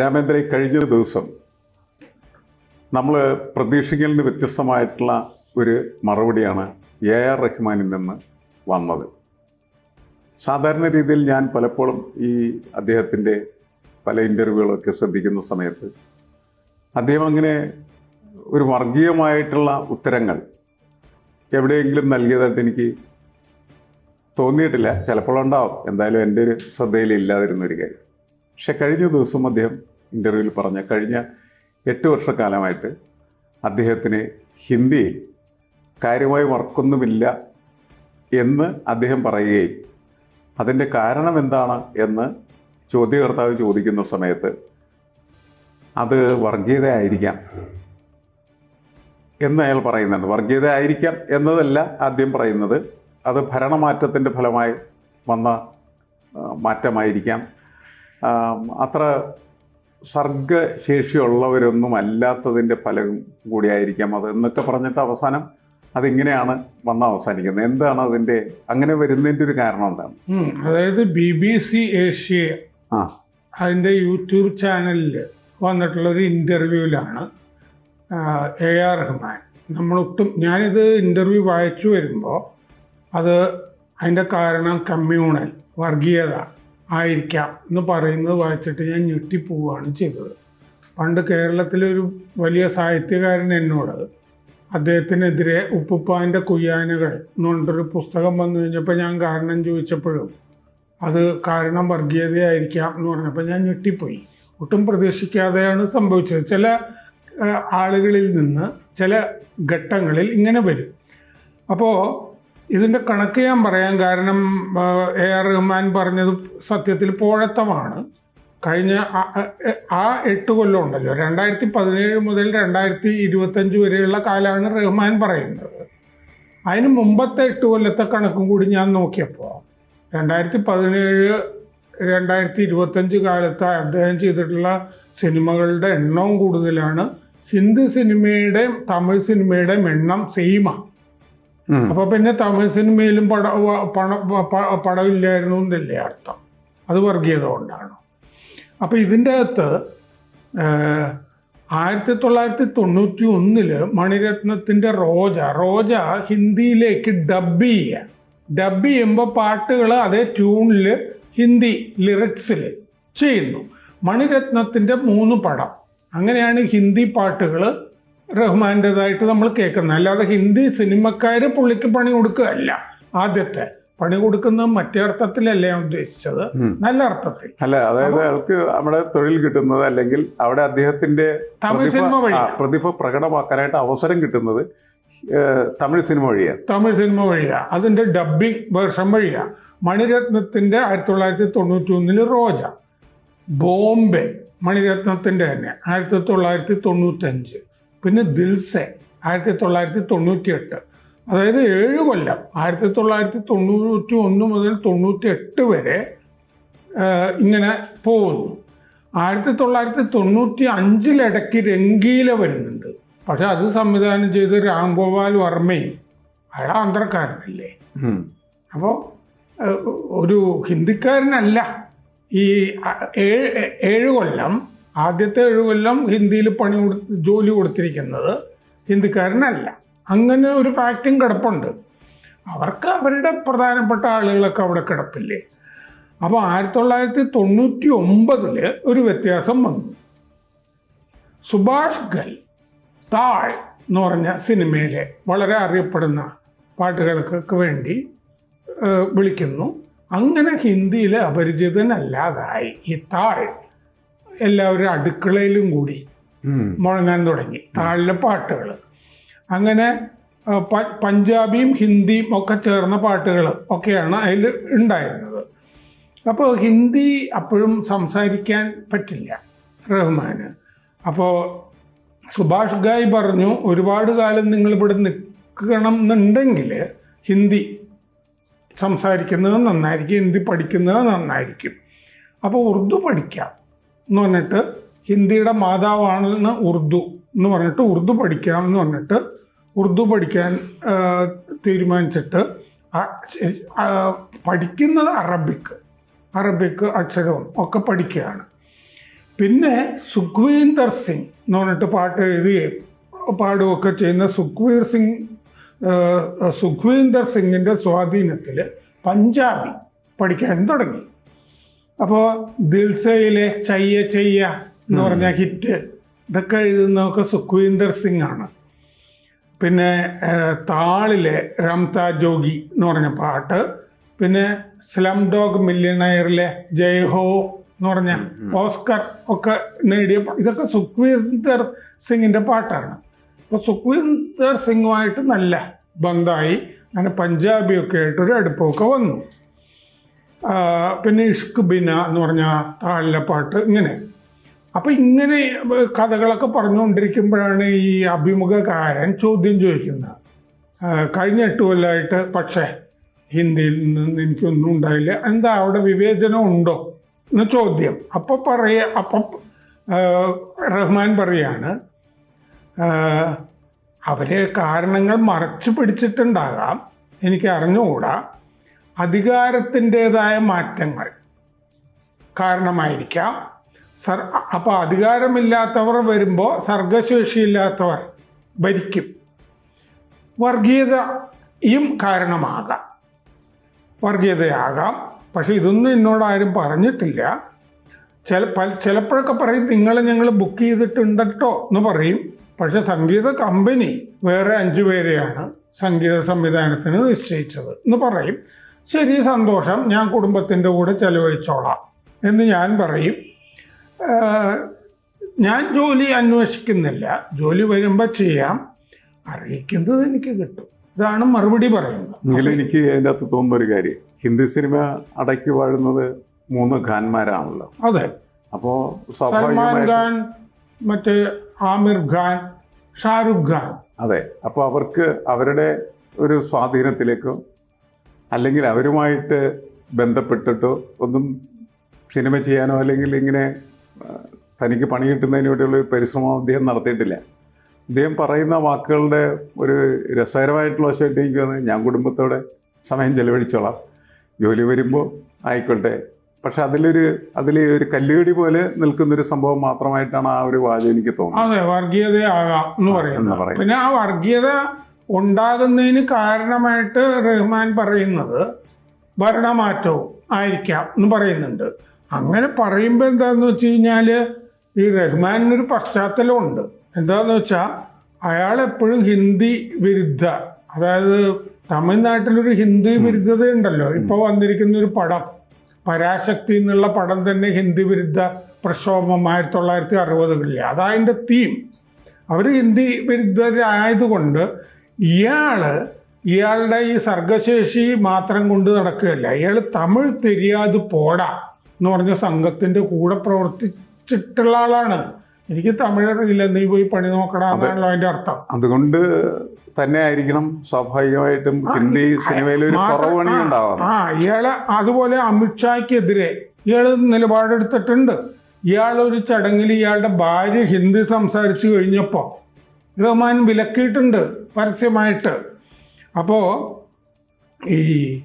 രാമേന്ദ്ര കഴിഞ്ഞ ദിവസം നമ്മൾ പ്രതീക്ഷിക്കലിന് നിന്ന് വ്യത്യസ്തമായിട്ടുള്ള ഒരു മറുപടിയാണ് എ ആർ റഹ്മാനിൽ നിന്ന് വന്നത്. സാധാരണ രീതിയിൽ ഞാൻ പലപ്പോഴും ഈ അദ്ദേഹത്തിന്റെ പല ഇന്റർവ്യൂകളൊക്കെ ശ്രദ്ധിക്കുന്ന സമയത്ത് അദ്ദേഹം അങ്ങനെ ഒരു വർഗീയമായിട്ടുള്ള ഉത്തരങ്ങൾ എവിടെയെങ്കിലും നൽകിയതായിട്ട് എനിക്ക് തോന്നിയിട്ടില്ല. ചിലപ്പോഴുണ്ടാവും. എന്തായാലും എന്റെ ഒരു ശ്രദ്ധയിൽ ഇല്ലാതിരുന്ന ഒരു കാര്യം. പക്ഷെ കഴിഞ്ഞ ദിവസം അദ്ദേഹം ഇന്റർവ്യൂവിൽ പറഞ്ഞ കഴിഞ്ഞ എട്ട് വർഷക്കാലമായിട്ട് അദ്ദേഹത്തിന് ഹിന്ദിയിൽ കാര്യമായി വർക്കൊന്നുമില്ല എന്ന് അദ്ദേഹം പറയുകയും അതിന്റെ കാരണം എന്താണ് എന്ന് ചോദ്യകർത്താവ് ചോദിക്കുന്ന സമയത്ത് അത് വർഗീയത ആയിരിക്കാം എന്ന് അയാൾ പറയുന്നുണ്ട്. വർഗീയത ആയിരിക്കാം എന്നതല്ല ആദ്യം പറയുന്നത്. അത് ഭരണമാറ്റത്തിന്റെ ഫലമായി വന്ന മാറ്റമായിരിക്കാം. അത്ര സർഗശേഷിയുള്ളവരൊന്നും അല്ലാത്തതിന്റെ ഫലം കൂടിയായിരിക്കാം അത് എന്നൊക്കെ പറഞ്ഞിട്ട് അവസാനം അതിങ്ങനെയാണ് വന്ന് അവസാനിക്കുന്നത്. എന്താണ് അതിന്റെ അങ്ങനെ വരുന്നതിന്റെ ഒരു കാരണം എന്താണ്? അതായത് ബി ബി സി ഏഷ്യ ആ. അതിന്റെ യൂട്യൂബ് ചാനലിൽ വന്നിട്ടുള്ളൊരു ഇന്റർവ്യൂവിലാണ് എ ആർ റഹ്മാൻ. നമ്മളൊട്ടും ഞാനിത് ഇന്റർവ്യൂ വായിച്ചു വരുമ്പോൾ അത് അതിന്റെ കാരണം കമ്മ്യൂണൽ വർഗീയത. ആയിരിക്കാം എന്ന് പറയുന്നത് വായിച്ചിട്ട് ഞാൻ ഞെട്ടിപ്പോവുകയാണ് ചെയ്തത്. പണ്ട് കേരളത്തിലൊരു വലിയ സാഹിത്യകാരൻ എന്നോട് അദ്ദേഹത്തിനെതിരെ ഉപ്പുപ്പാന്റെ കുയ്യാനകൾ എന്ന് പറഞ്ഞിട്ടൊരു പുസ്തകം വന്നു കഴിഞ്ഞപ്പോൾ ഞാൻ കാരണം ചോദിച്ചപ്പോഴും അത് കാരണം വർഗീയതയായിരിക്കാം എന്ന് പറഞ്ഞപ്പോൾ ഞാൻ ഞെട്ടിപ്പോയി. ഒട്ടും പ്രതീക്ഷിക്കാതെയാണ് സംഭവിച്ചത്. ചില ആളുകളിൽ നിന്ന് ചില ഘട്ടങ്ങളിൽ ഇങ്ങനെ വരും. അപ്പോൾ ഇതിന്റെ കണക്ക് ഞാൻ പറയാം കാരണം എ ആർ റഹ്മാൻ പറഞ്ഞത് സത്യത്തിൽ പോഴത്തമാണ്. കഴിഞ്ഞ ആ- എട്ട് കൊല്ലം ഉണ്ടല്ലോ. രണ്ടായിരത്തി പതിനേഴ് മുതൽ രണ്ടായിരത്തി ഇരുപത്തഞ്ച് വരെയുള്ള കാലമാണ് റഹ്മാൻ പറയുന്നത്. അതിന് മുമ്പത്തെ എട്ട് കൊല്ലത്തെ കണക്കും കൂടി ഞാൻ നോക്കിയപ്പോൾ രണ്ടായിരത്തി പതിനേഴ് രണ്ടായിരത്തി ഇരുപത്തഞ്ച് കാലത്ത് അദ്ദേഹം ചെയ്തിട്ടുള്ള സിനിമകളുടെ എണ്ണവും കൂടുതലാണ്. ഹിന്ദി സിനിമയുടെയും തമിഴ് സിനിമയുടെയും എണ്ണം സെയിമാണ് ഉം. അപ്പോൾ പിന്നെ തമിഴ് സിനിമയിലും പട പടമില്ലായിരുന്നു എന്നല്ലേ അർത്ഥം. അത് വർഗീയത കൊണ്ടാണ് അപ്പൊ ഇതിന്റെ അകത്ത് ആയിരത്തി തൊള്ളായിരത്തി തൊണ്ണൂറ്റി ഒന്നിൽ മണിരത്നത്തിന്റെ റോജ റോജ ഹിന്ദിയിലേക്ക് ഡബ് ചെയ്യുക. ഡബ് ചെയ്യുമ്പോൾ പാട്ടുകൾ അതേ ട്യൂണിൽ ഹിന്ദി ലിറിക്സിൽ ചെയ്യുന്നു. മണിരത്നത്തിന്റെ മൂന്ന് പടം. അങ്ങനെയാണ് ഹിന്ദി പാട്ടുകൾ റഹ്മാന്റെതായിട്ട് നമ്മൾ കേൾക്കുന്നത്. അല്ലാതെ ഹിന്ദി സിനിമക്കാർ പുള്ളിക്ക് പണി കൊടുക്കുകയല്ല. ആദ്യത്തെ പണി കൊടുക്കുന്നത് മറ്റേ അർത്ഥത്തിലല്ല ഞാൻ ഉദ്ദേശിച്ചത്. നല്ല അർത്ഥത്തിൽ. അല്ല അതായത് അയാൾക്ക് നമ്മുടെ തൊഴിൽ കിട്ടുന്നത് അല്ലെങ്കിൽ അവിടെ അദ്ദേഹത്തിന്റെ പ്രതിഭ പ്രകടമാക്കാനായിട്ട് അവസരം കിട്ടുന്നത് തമിഴ് സിനിമ വഴിയാണ്. തമിഴ് സിനിമ വഴിയാണ് അതിന്റെ ഡബ്ബിംഗ് വേർഷൻ വഴിയാണ് മണിരത്നത്തിന്റെ ആയിരത്തി തൊള്ളായിരത്തി തൊണ്ണൂറ്റി ഒന്നിൽ റോജ. ബോംബെ മണിരത്നത്തിന്റെ തന്നെ ആയിരത്തി തൊള്ളായിരത്തി തൊണ്ണൂറ്റഞ്ച് പിന്നെ ദിൽസെ ആയിരത്തി തൊള്ളായിരത്തി തൊണ്ണൂറ്റി എട്ട് അതായത് ഏഴ് കൊല്ലം ആയിരത്തി തൊള്ളായിരത്തി തൊണ്ണൂറ്റി ഒന്ന് മുതൽ തൊണ്ണൂറ്റി എട്ട് വരെ ഇങ്ങനെ പോകുന്നു. ആയിരത്തി തൊള്ളായിരത്തി തൊണ്ണൂറ്റി അഞ്ചിലിടയ്ക്ക് രംഗീല വരുന്നുണ്ട്. പക്ഷെ അത് സംവിധാനം ചെയ്ത് രാംഗോപാൽ വർമ്മയും അയാൾ ആന്ധ്രക്കാരനല്ലേ. അപ്പോൾ ഒരു ഹിന്ദിക്കാരനല്ല ഈ ഏഴ് ഏഴ് കൊല്ലം ആദ്യത്തെ ഏഴ് കൊല്ലം ഹിന്ദിയിൽ പണി ജോലി കൊടുത്തിരിക്കുന്നത് ഹിന്ദിക്കാരനല്ല. അങ്ങനെ ഒരു ഫാക്റ്റും കിടപ്പുണ്ട്. അവർക്ക് അവരുടെ പ്രധാനപ്പെട്ട ആളുകളൊക്കെ അവിടെ കിടപ്പില്ലേ? അപ്പോൾ ആയിരത്തി തൊള്ളായിരത്തി തൊണ്ണൂറ്റി ഒമ്പതിൽ ഒരു വ്യത്യാസം വന്നു. സുഭാഷ് ഗൽ താഴ് എന്ന് പറഞ്ഞ സിനിമയിലെ വളരെ അറിയപ്പെടുന്ന പാട്ടുകൾക്കൊക്കെ വേണ്ടി വിളിക്കുന്നു. അങ്ങനെ ഹിന്ദിയിൽ അപരിചിതനല്ലാതായി. ഈ താഴ് എല്ലാവരും അടുക്കളയിലും കൂടി. മുഴങ്ങാൻ തുടങ്ങി. താഴിലെ പാട്ടുകൾ. അങ്ങനെ പഞ്ചാബിയും ഹിന്ദിയും ഒക്കെ ചേർന്ന പാട്ടുകൾ ഒക്കെയാണ് അതിൽ ഉണ്ടായിരുന്നത്. അപ്പോൾ ഹിന്ദി അപ്പോഴും സംസാരിക്കാൻ പറ്റില്ല റഹ്മാന് അപ്പോൾ സുഭാഷ് ഗായ് പറഞ്ഞു ഒരുപാട് കാലം നിങ്ങൾ നിങ്ങളിവിടെ നിൽക്കണം എന്നുണ്ടെങ്കിൽ ഹിന്ദി സംസാരിക്കുന്നത് നന്നായിരിക്കും ഹിന്ദി പഠിക്കുന്നത് നന്നായിരിക്കും. അപ്പോൾ ഉറുദു പഠിക്കാം. എന്ന് പറഞ്ഞിട്ട് ഹിന്ദിയുടെ മാതാവാണെന്ന് ഉറുദു എന്ന് പറഞ്ഞിട്ട് ഉറുദു പഠിക്കാം എന്ന് പറഞ്ഞിട്ട് ഉറുദു പഠിക്കാൻ തീരുമാനിച്ചിട്ട് പഠിക്കുന്നത് അറബിക്ക് അറബിക്ക് അക്ഷരവും ഒക്കെ പഠിക്കുകയാണ്. പിന്നെ സുഖ്വീന്ദർ സിംഗ് എന്ന് പറഞ്ഞിട്ട് പാട്ട് എഴുതുകയും പാടുകയൊക്കെ ചെയ്യുന്ന സുഖ്വീർ സിംഗ് സുഖ്വീന്ദർ സിംഗിന്റെ സ്വാധീനത്തിൽ പഞ്ചാബി പഠിക്കാൻ തുടങ്ങി. അപ്പോൾ ദിൽസയിലെ ചയ്യ ചെയ്യ എന്ന് പറഞ്ഞ ഹിറ്റ് ഇതൊക്കെ എഴുതുന്നതൊക്കെ സുഖ്വീന്ദർ സിംഗ് ആണ്. പിന്നെ താളിലെ റംതാ ജോഗി എന്ന് പറഞ്ഞ പാട്ട് പിന്നെ സ്ലം ഡോഗ് മില്യണയറിലെ ജയ് ഹോ എന്ന് പറഞ്ഞ ഓസ്കർ ഒക്കെ നേടിയ ഇതൊക്കെ സുഖ്വീന്ദർ സിംഗിന്റെ പാട്ടാണ്. അപ്പോൾ സുഖ്വീന്ദർ സിംഗുമായിട്ട് നല്ല ബന്ധമായി അങ്ങനെ പഞ്ചാബിയൊക്കെ ആയിട്ടൊരു അടുപ്പമൊക്കെ വന്നു. പിന്നെ ഇഷ്ക് ബിന എന്ന് പറഞ്ഞ താഴിലെ പാട്ട് ഇങ്ങനെ. അപ്പൊ ഇങ്ങനെ കഥകളൊക്കെ പറഞ്ഞുകൊണ്ടിരിക്കുമ്പോഴാണ് ഈ അഭിമുഖകാരൻ ചോദ്യം ചോദിക്കുന്നത്. കഴിഞ്ഞ എട്ട് കൊല്ലമായിട്ട് പക്ഷേ ഹിന്ദിയിൽ നിന്ന് എനിക്കൊന്നും ഉണ്ടായില്ല. എന്താ അവിടെ വിവേചനം ഉണ്ടോ എന്ന് ചോദ്യം. അപ്പോൾ പറയ അപ്പം റഹ്മാൻ പറയാണ് അവരെ കാരണങ്ങൾ മറച്ചു പിടിച്ചിട്ടുണ്ടാകാം. എനിക്ക് അറിഞ്ഞുകൂടാ അധികാരത്തിന്റെതായ മാറ്റങ്ങൾ കാരണമായിരിക്കാം. സർ അപ്പോൾ അധികാരമില്ലാത്തവർ വരുമ്പോൾ സർഗശേഷിയില്ലാത്തവർ ഭരിക്കും. വർഗീയതയും കാരണമാകാം. വർഗീയതയാകാം. പക്ഷെ ഇതൊന്നും എന്നോട് ആരും പറഞ്ഞിട്ടില്ല. ചില പല ചിലപ്പോഴൊക്കെ പറയും നിങ്ങൾ ഞങ്ങൾ ബുക്ക് ചെയ്തിട്ടുണ്ടോ എന്ന് പറയും. പക്ഷെ സംഗീത കമ്പനി വേറെ അഞ്ചു പേരെയാണ് സംഗീത സംവിധാനത്തിന് നിശ്ചയിച്ചത് എന്ന് പറയും. ശരി സന്തോഷം. ഞാൻ കുടുംബത്തിന്റെ കൂടെ ചെലവഴിച്ചോളാം എന്ന് ഞാൻ പറയും. ഞാൻ ജോലി അന്വേഷിക്കുന്നില്ല. ജോലി വരുമ്പോൾ ചെയ്യാം. അറിയിക്കുന്നത് എനിക്ക് കിട്ടും. ഇതാണ് മറുപടി പറയുന്നത്. എങ്കിലും എനിക്ക് അതിന്റെ അകത്ത് തോന്നുന്ന ഒരു കാര്യം. ഹിന്ദി സിനിമ അടക്കി വാഴുന്നത് മൂന്ന് ഖാൻമാരാണല്ലോ. അതെ. അപ്പോൾ സൽമാൻ ഖാൻ മറ്റേ ആമിർ ഖാൻ ഷാറുഖ് ഖാൻ. അതെ. അപ്പോൾ അവർക്ക് അവരുടെ ഒരു സ്വാധീനത്തിലേക്കോ അല്ലെങ്കിൽ അവരുമായിട്ട് ബന്ധപ്പെട്ടിട്ടോ ഒന്നും സിനിമ ചെയ്യാനോ അല്ലെങ്കിൽ ഇങ്ങനെ തനിക്ക് പണി കിട്ടുന്നതിന് വേണ്ടിയുള്ള ഒരു പരിശ്രമം അദ്ദേഹം നടത്തിയിട്ടില്ല. അദ്ദേഹം പറയുന്ന വാക്കുകളുടെ ഒരു രസകരമായിട്ടുള്ള വശമായിട്ട് എനിക്ക് തോന്നുന്നത് ഞാൻ കുടുംബത്തോടെ സമയം ചെലവഴിച്ചോളാം. ജോലി വരുമ്പോൾ ആയിക്കോട്ടെ. പക്ഷെ അതിലൊരു അതിൽ ഒരു കല്ലുകടി പോലെ നിൽക്കുന്നൊരു സംഭവം മാത്രമായിട്ടാണ് ആ ഒരു വാചകം എനിക്ക് തോന്നുന്നത്. അതെ വർഗീയതയാകാം എന്ന് എന്ന് പറയുന്നത്. പറയും. പിന്നെ ആ വർഗീയത ഉണ്ടാകുന്നതിന് കാരണമായിട്ട് റഹ്മാൻ പറയുന്നത് ഭരണമാറ്റവും ആയിരിക്കാം എന്ന് പറയുന്നുണ്ട്. അങ്ങനെ പറയുമ്പോൾ എന്താന്ന് വെച്ച് കഴിഞ്ഞാൽ ഈ റഹ്മാനൊരു പശ്ചാത്തലമുണ്ട് എന്താന്ന് വെച്ചാൽ അയാൾ എപ്പോഴും ഹിന്ദി വിരുദ്ധ. അതായത് തമിഴ്നാട്ടിലൊരു ഹിന്ദി വിരുദ്ധത ഉണ്ടല്ലോ ഇപ്പോൾ വന്നിരിക്കുന്ന ഒരു പടം. പരാശക്തി എന്നുള്ള പടം തന്നെ ഹിന്ദി വിരുദ്ധ പ്രക്ഷോഭം ആയിരത്തി തൊള്ളായിരത്തി അറുപതുകളിലെ. അതതിന്റെ തീം അവർ ഹിന്ദി വിരുദ്ധരായതുകൊണ്ട് ഇയാൾ ഇയാളുടെ ഈ സർഗശേഷി മാത്രം കൊണ്ട് നടക്കുകയല്ല. ഇയാൾ തമിഴ് തെരിയാതെ പോടാ എന്ന് പറഞ്ഞ സംഘത്തിന്റെ കൂടെ പ്രവർത്തിച്ചിട്ടുള്ള ആളാണ്. എനിക്ക് തമിഴ് അറിയില്ല. നീ പോയി പണി നോക്കണം എന്നാണല്ലോ അതിന്റെ അർത്ഥം. അതുകൊണ്ട് തന്നെ ആയിരിക്കണം സ്വാഭാവികമായിട്ടും ഹിന്ദി സിനിമയിൽ ഒരു കുറവണി ആ ഇയാൾ അതുപോലെ അമിത്ഷായ്ക്കെതിരെ ഇയാൾ നിലപാടെടുത്തിട്ടുണ്ട്. ഇയാൾ ഒരു ചടങ്ങിൽ ഇയാളുടെ ഭാര്യ ഹിന്ദി സംസാരിച്ചു കഴിഞ്ഞപ്പോൾ റഹ്മാൻ വിലക്കിയിട്ടുണ്ട് പരസ്യമായിട്ട്. അപ്പോൾ ഈ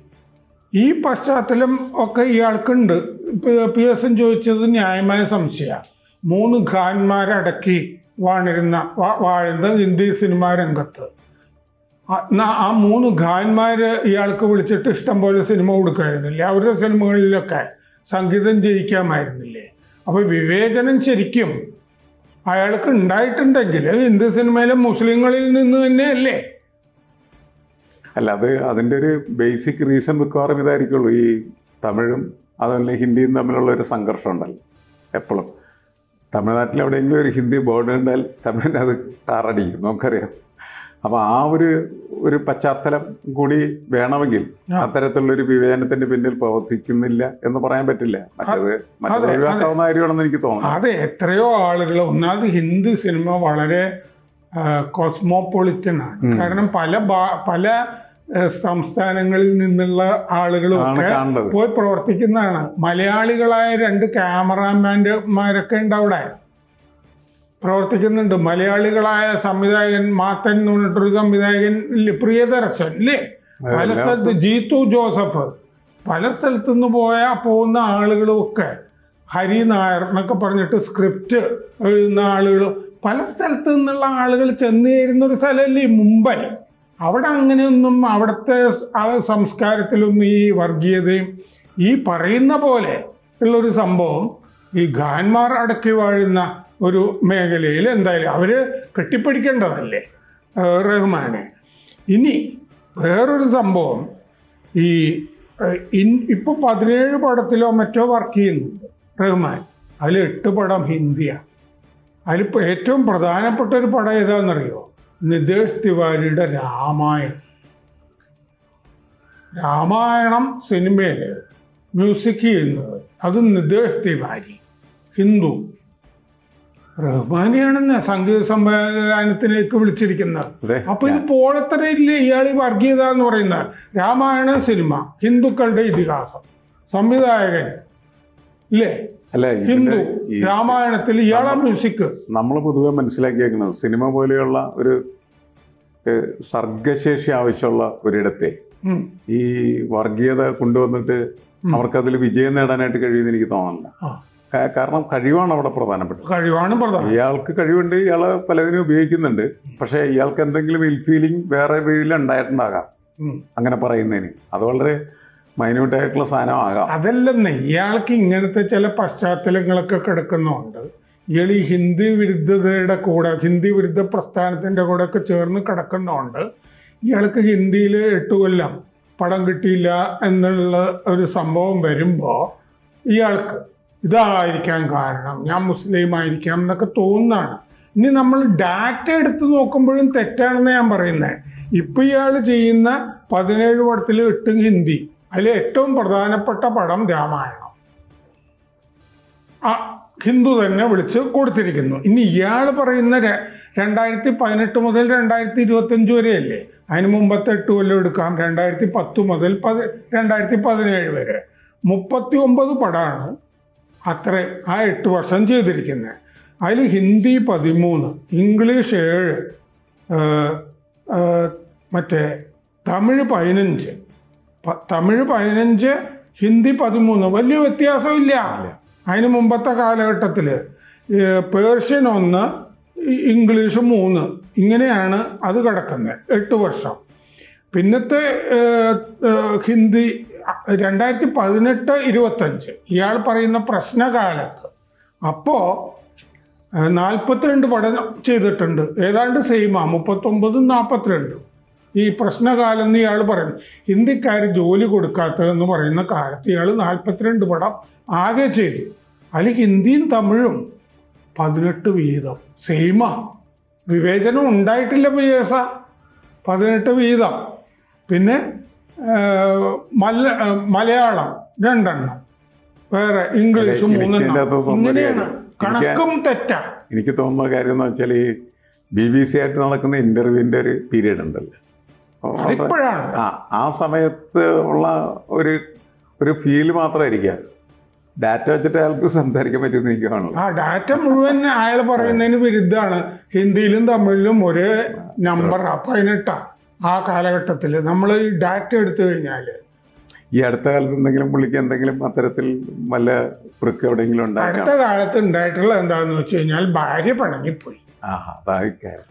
ഈ പശ്ചാത്തലം ഒക്കെ ഇയാൾക്കുണ്ട്. പി- എസ് ചോദിച്ചത് ന്യായമായ സംശയമാണ് മൂന്ന് ഖാൻമാരടക്കി വാണിരുന്ന വാഴുന്ന ഹിന്ദി സിനിമാ രംഗത്ത്. ആ- മൂന്ന് ഖാന്മാർ ഇയാൾക്ക് വിളിച്ചിട്ട് ഇഷ്ടം പോലെ സിനിമ കൊടുക്കായിരുന്നില്ലേ? അവരുടെ സിനിമകളിലൊക്കെ സംഗീതം ജയിക്കാമായിരുന്നില്ലേ? അപ്പോൾ വിവേചനം ശരിക്കും അയാൾക്ക് ഉണ്ടായിട്ടുണ്ടെങ്കിൽ ഹിന്ദു സിനിമയിലെ മുസ്ലിങ്ങളിൽ നിന്ന് തന്നെയല്ലേ? അല്ല അത് അതിന്റെ ഒരു ബേസിക് റീസൺ മിക്കവാറും ഇതായിരിക്കുള്ളൂ. ഈ തമിഴും അതുപോലെ ഹിന്ദിയും തമ്മിലുള്ള ഒരു സംഘർഷം ഉണ്ടല്ലോ എപ്പോഴും. തമിഴ്നാട്ടിൽ എവിടെയെങ്കിലും ഒരു ഹിന്ദി ബോർഡ് ഉണ്ടാൽ തമിഴിനെ അത് ടാറടിക്കും നമുക്കറിയാം. അപ്പോൾ ആ ഒരു ഒരു പശ്ചാത്തലം കൂടി വേണമെങ്കിൽ. അത്തരത്തിലുള്ളൊരു വിവേചനത്തിന്റെ പിന്നിൽ പ്രവർത്തിക്കുന്നില്ല എന്ന് പറയാൻ പറ്റില്ല. മറ്റത് മറ്റത് ഒഴിവാക്കാവുന്ന കാര്യമാണെന്ന് എനിക്ക് തോന്നുന്നു. അതെ എത്രയോ ആളുകൾ ഒന്നാമത് ഹിന്ദി സിനിമ വളരെ കോസ്മോപൊളിറ്റൻ ആണ്. കാരണം പല പല സംസ്ഥാനങ്ങളിൽ നിന്നുള്ള ആളുകളും പോയി പ്രവർത്തിക്കുന്നതാണ്. മലയാളികളായ രണ്ട് ക്യാമറാമാൻമാരൊക്കെ ഉണ്ട് അവിടെ. പ്രവർത്തിക്കുന്നുണ്ട്. മലയാളികളായ സംവിധായകൻ മാത്തൻ എന്ന് പറഞ്ഞിട്ടൊരു സംവിധായകൻ ഇല്ലേ? പ്രിയദർശൻ ഇല്ലേ? പല സ്ഥലത്ത് ജീത്തു ജോസഫ് പല സ്ഥലത്തു നിന്ന് പോയ പോകുന്ന ആളുകളും ഒക്കെ ഹരി നായർ എന്നൊക്കെ പറഞ്ഞിട്ട് സ്ക്രിപ്റ്റ് എഴുതുന്ന ആളുകൾ പല സ്ഥലത്തു നിന്നുള്ള ആളുകൾ ചെന്ന് ചേരുന്ന ഒരു സ്ഥലമല്ലേ ഈ മുംബൈ? അവിടെ അങ്ങനെയൊന്നും അവിടുത്തെ ആ സംസ്കാരത്തിലൊന്നും ഈ വർഗീയതയും ഈ പറയുന്ന പോലെ ഉള്ളൊരു സംഭവം ഈ ഖാൻമാർ അടക്കി വാഴുന്ന ഒരു മേഖലയിൽ എന്തായാലും അവർ കെട്ടിപ്പിടിക്കേണ്ടതല്ലേ? റഹ്മാനെ. ഇനി വേറൊരു സംഭവം. ഈ ഇൻ ഇപ്പോൾ പതിനേഴ് പടത്തിലോ മറ്റോ വർക്ക് ചെയ്യുന്നുണ്ട് റഹ്മാൻ. അതിൽ എട്ട് പടം ഹിന്ദിയാണ് അതിലിപ്പോൾ ഏറ്റവും പ്രധാനപ്പെട്ട ഒരു പടം ഏതാണെന്നറിയോ? നിതേഷ് തിവാരിയുടെ രാമായണം. രാമായണം സിനിമയിൽ മ്യൂസിക് ചെയ്യുന്നത്. അത് നിതേഷ് തിവാരി. ഹിന്ദു. റഹ്മാനെയാണെന്ന് സംഗീത സംവിധാനത്തിലേക്ക് വിളിച്ചിരിക്കുന്നത് അപ്പൊ ഇത് പോഴത്തരയില്ലേ ഇയാൾ വർഗീയത എന്ന് പറയുന്ന രാമായണ സിനിമ ഹിന്ദുക്കളുടെ ഇതിഹാസം. സംവിധായകൻ. ഇല്ലേ? അല്ല ഹിന്ദു രാമായണത്തിൽ ഇയാളെ മ്യൂസിക്. നമ്മൾ പൊതുവെ മനസ്സിലാക്കിയേക്കുന്നത് സിനിമ പോലെയുള്ള ഒരു സർഗശേഷി ആവശ്യമുള്ള ഒരിടത്തെ. ഈ വർഗീയത കൊണ്ടുവന്നിട്ട്. അവർക്കതിൽ വിജയം നേടാനായിട്ട് കഴിയുമെന്ന് എനിക്ക് തോന്നുന്നില്ല. കാരണം കഴിവാണ് അവിടെ പ്രധാനപ്പെട്ടത്. കഴിവാണ് പ്രധാനം. ഇയാൾക്ക് കഴിവുണ്ട് ഇയാൾ പലതിനും ഉപയോഗിക്കുന്നുണ്ട്. പക്ഷേ ഇയാൾക്ക് എന്തെങ്കിലും ഇൽ ഫീലിംഗ് വേറെ രീതിയിൽ ഉണ്ടായിട്ടുണ്ടാകാം. അങ്ങനെ പറയുന്നതിന്. അത് വളരെ മൈന്യൂട്ടായിട്ടുള്ള സാധനമാകാം അതല്ലെന്ന് ഇയാൾക്ക് ഇങ്ങനത്തെ ചില പശ്ചാത്തലങ്ങളൊക്കെ കിടക്കുന്നുണ്ട് ഇയാൾ ഈ ഹിന്ദി വിരുദ്ധതയുടെ കൂടെ ഹിന്ദി വിരുദ്ധ പ്രസ്ഥാനത്തിന്റെ കൂടെ ഒക്കെ ചേർന്ന് കിടക്കുന്നുണ്ട് ഇയാൾക്ക് ഹിന്ദിയിൽ എട്ട് കൊല്ലം പടം കിട്ടിയില്ല എന്നുള്ള ഒരു സംഭവം വരുമ്പോൾ ഇയാൾക്ക് ഇതായിരിക്കാൻ കാരണം. ഞാൻ മുസ്ലിം ആയിരിക്കാം എന്നൊക്കെ തോന്നുന്നതാണ്. ഇനി നമ്മൾ ഡാറ്റ എടുത്ത് നോക്കുമ്പോഴും തെറ്റാണെന്ന് ഞാൻ പറയുന്നത് ഇപ്പം ഇയാൾ ചെയ്യുന്ന പതിനേഴ് പടത്തിൽ എട്ടും ഹിന്ദി. അതിൽ ഏറ്റവും പ്രധാനപ്പെട്ട പടം രാമായണം. ആ ഹിന്ദു തന്നെ വിളിച്ച് കൊടുത്തിരിക്കുന്നു. ഇനി ഇയാൾ പറയുന്ന രണ്ടായിരത്തി പതിനെട്ട് മുതൽ രണ്ടായിരത്തി ഇരുപത്തഞ്ച് വരെയല്ലേ? അതിന് മുമ്പത്തെ എട്ട് കൊല്ലം എടുക്കാം. രണ്ടായിരത്തി പത്ത് മുതൽ പതി രണ്ടായിരത്തി പതിനേഴ് വരെ. മുപ്പത്തി ഒമ്പത് പടമാണ് അത്രയും ആ എട്ട് വർഷം ചെയ്തിരിക്കുന്നത് അതിൽ ഹിന്ദി പതിമൂന്ന് ഇംഗ്ലീഷ് ഏഴ് മറ്റേ തമിഴ് പതിനഞ്ച്. തമിഴ് പതിനഞ്ച് ഹിന്ദി പതിമൂന്ന് വലിയ വ്യത്യാസമില്ല. അതിന് മുമ്പത്തെ കാലഘട്ടത്തിൽ പേർഷ്യൻ ഒന്ന് ഇംഗ്ലീഷ് മൂന്ന് ഇങ്ങനെയാണ് അത് കിടക്കുന്നത് എട്ട് വർഷം. പിന്നത്തെ ഹിന്ദി രണ്ടായിരത്തി പതിനെട്ട് ഇരുപത്തഞ്ച്. ഇയാൾ പറയുന്ന പ്രശ്നകാലത്ത്. അപ്പോൾ നാൽപ്പത്തിരണ്ട് പഠനം ചെയ്തിട്ടുണ്ട്. ഏതാണ്ട് സെയിമാ മുപ്പത്തൊമ്പതും നാൽപ്പത്തിരണ്ടും ഈ പ്രശ്നകാലം എന്ന് ഇയാൾ പറയുന്നു. ഹിന്ദിക്കാർ ജോലി കൊടുക്കാത്തതെന്ന് പറയുന്ന കാലത്ത് ഇയാൾ നാൽപ്പത്തിരണ്ട് പടം ആകെ ചെയ്തു. അതിൽ ഹിന്ദിയും തമിഴും പതിനെട്ട് വീതം. സെയിമാ വിവേചനം ഉണ്ടായിട്ടില്ല പിയേസ പതിനെട്ട് വീതം. പിന്നെ മല മലയാളം രണ്ടെണ്ണം. വേറെ ഇംഗ്ലീഷും മൂന്നെണ്ണം. ഇങ്ങനെയാണ്. കണക്കും തെറ്റാ. എനിക്ക് തോന്നുന്ന കാര്യം എന്ന് വെച്ചാൽ ഈ ബി ബി സി ആയിട്ട് നടക്കുന്ന ഇന്റർവ്യൂവിന്റെ ഒരു പീരീഡ് ഉണ്ടല്ലോ. ആ ആ സമയത്ത് ഉള്ള ഒരു ഒരു ഫീൽ മാത്രമായിരിക്കാം ഡാറ്റ വെച്ചിട്ട് അയാൾക്ക് സംസാരിക്കാൻ പറ്റുമെന്ന് എനിക്ക് കാണുള്ളൂ ആ ഡാറ്റ മുഴുവൻ അയാൾ പറയുന്നതിന് വിരുദ്ധമാണ്. ഹിന്ദിയിലും തമിഴിലും ഒരേ നമ്പർ പതിനെട്ടാ ആ കാലഘട്ടത്തിൽ നമ്മൾ ഈ ഡാറ്റ എടുത്തു കഴിഞ്ഞാൽ ഈ അടുത്ത കാലത്ത് എന്തെങ്കിലും പുള്ളിക്ക് എന്തെങ്കിലും അത്തരത്തിൽ വല്ല കുറുക്ക് എവിടെയെങ്കിലും അടുത്ത കാലത്ത് ഉണ്ടായിട്ടുള്ള എന്താണെന്ന് വെച്ച് കഴിഞ്ഞാൽ ഭാര്യ പിണങ്ങിപ്പോയി. ആ അതായിരിക്കാം